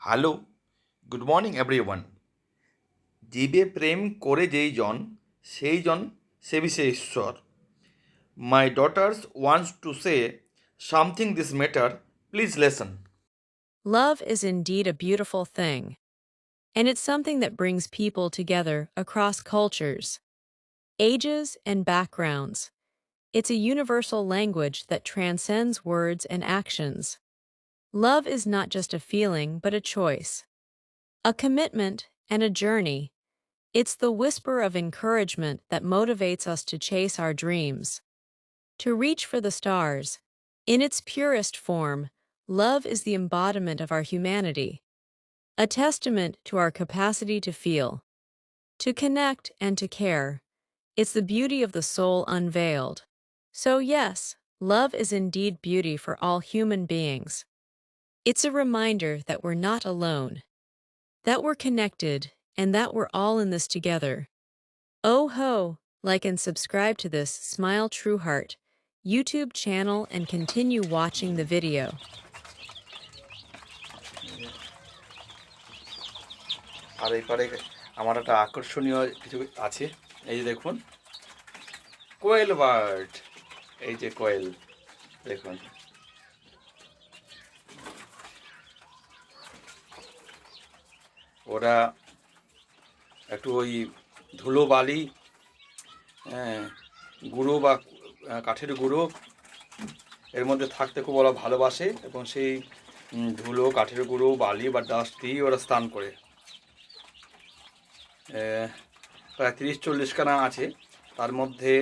Hello good morning everyone জীবে প্রেম করে যেই জন সেই জন সে সে ঈশ্বর my daughters wants to say something this matter please lesson Love is indeed a beautiful thing, and it's something that brings people together across cultures, ages, and backgrounds. It's a universal language that transcends words and actions. Love is not just a feeling, but a choice, a commitment, and a journey. It's the whisper of encouragement that motivates us to chase our dreams, to reach for the stars. In its purest form, Love is the embodiment of our humanity, a testament to our capacity to feel, to connect, and to care. It's the beauty of the soul unveiled. So, yes, love is indeed beauty for all human beings. It's a reminder that we're not alone, that we're connected, and that we're all in this together. Oh ho, like and subscribe to this Smile True Heart YouTube channel and continue watching the video. আর এই পারে আমার একটা আকর্ষণীয় কিছু আছে এই যে দেখুন কোয়েল বার্ড এই যে কোয়েল দেখুন ওরা একটু ওই ধুলো বালি হ্যাঁ, গুঁড়ো বা কাঠের গুঁড়ো এর মধ্যে থাকতে খুব ওরা ভালোবাসে এবং সেই ধুলো কাঠের গুঁড়ো বালি বা ডাস্ট দিয়ে ওরা স্নান করে। প্রায় তিরিশ চল্লিশ খানা আছে। তার মধ্যে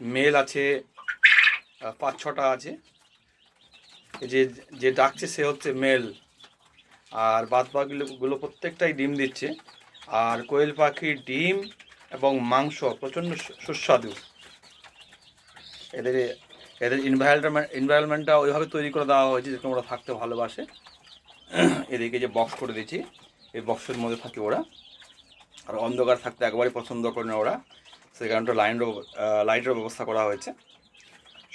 মেল আছে পাঁচ ছটা আছে। যে যে ডাকছে সে হচ্ছে মেল আর বাদ বাকিগুলো প্রত্যেকটাই ডিম দিচ্ছে। আর কোয়েল পাখির ডিম এবং মাংস প্রচণ্ড সুস্বাদু। এদের এদের এনভায়রনমেন্ট এনভায়রনমেন্টটা ওইভাবে তৈরি করে দেওয়া হয়েছে যেরকম ওরা থাকতে ভালোবাসে। এদিকে যে বক্স করে দিয়েছি, এই বক্সের মধ্যে থাকে ওরা। আর অন্ধকার থাকতে একবারই পছন্দ করে না ওরা। সেই কারণটা লাইনের লাইটের ব্যবস্থা করা হয়েছে।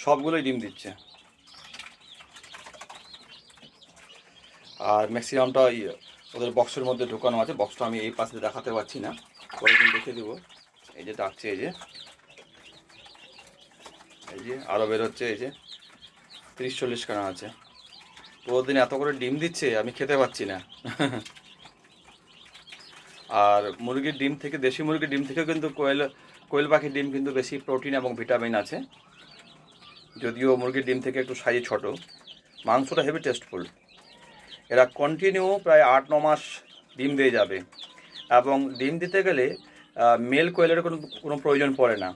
সবগুলোই ডিম দিচ্ছে। আর ম্যাক্সিমামটা ওদের বক্সের মধ্যে ঢোকানো আছে। বক্সটা আমি এই পাশে দেখাতে পারছি না। পরে দিন দেখে দেবো। এই যে ডাকছে, এই যে। এই যে আরও বেরোচ্ছে এই যে। তিরিশ চল্লিশ কানা আছে। তো দিন এত করে ডিম দিচ্ছে, আমি খেতে পাচ্ছি না। আর মুরগির ডিম থেকে, দেশি মুরগির ডিম থেকেও কিন্তু কোয়েল কোয়েল পাখির ডিম কিন্তু বেশি প্রোটিন এবং ভিটামিন আছে। যদিও মুরগির ডিম থেকে একটু সাইজ ছোট। মাংসটা হেভি টেস্টফুল এরা কন্টিনিউ প্রায় আট, ন মাস ডিম দিয়ে যাবে। এবং ডিম দিতে গেলে মেল কোয়েলের কোনো কোনো প্রয়োজন পড়ে না।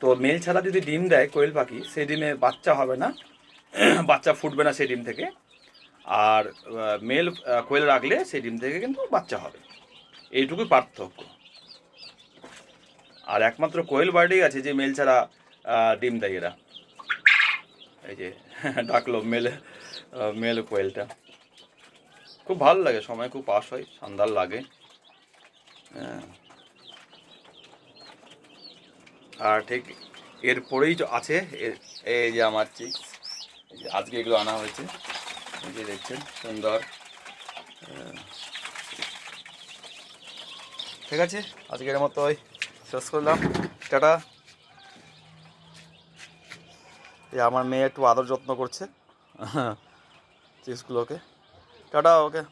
তো মেল ছাড়া যদি ডিম দেয় কোয়েল পাখি, সেই ডিমে বাচ্চা হবে না। বাচ্চা ফুটবে না সেই ডিম থেকে। আর মেল কোয়েল রাখলে সেই ডিম থেকে কিন্তু বাচ্চা হবে। এইটুকুই পার্থক্য। আর একমাত্র কোয়েল বার্ডেই আছে যে মেল ছাড়া ডিম দেয় এরা। এই যে, ডাকলো মেল মেল কোয়েলটা। খুব ভালো লাগে, সময় খুব পাস হয় সন্ধ্যার লাগে। হ্যাঁ। আর ঠিক এরপরেই আছে এই যে আমার চিক্স আজকে এগুলো আনা হয়েছে। যে দেখছেন, সুন্দর। হ্যাঁ। ঠিক আছে, আজকের মতো শেষ করলাম। টাটা। এই আমার মেয়ে একটু আদর যত্ন করছে চিপসগুলোকে। টাটা ওকে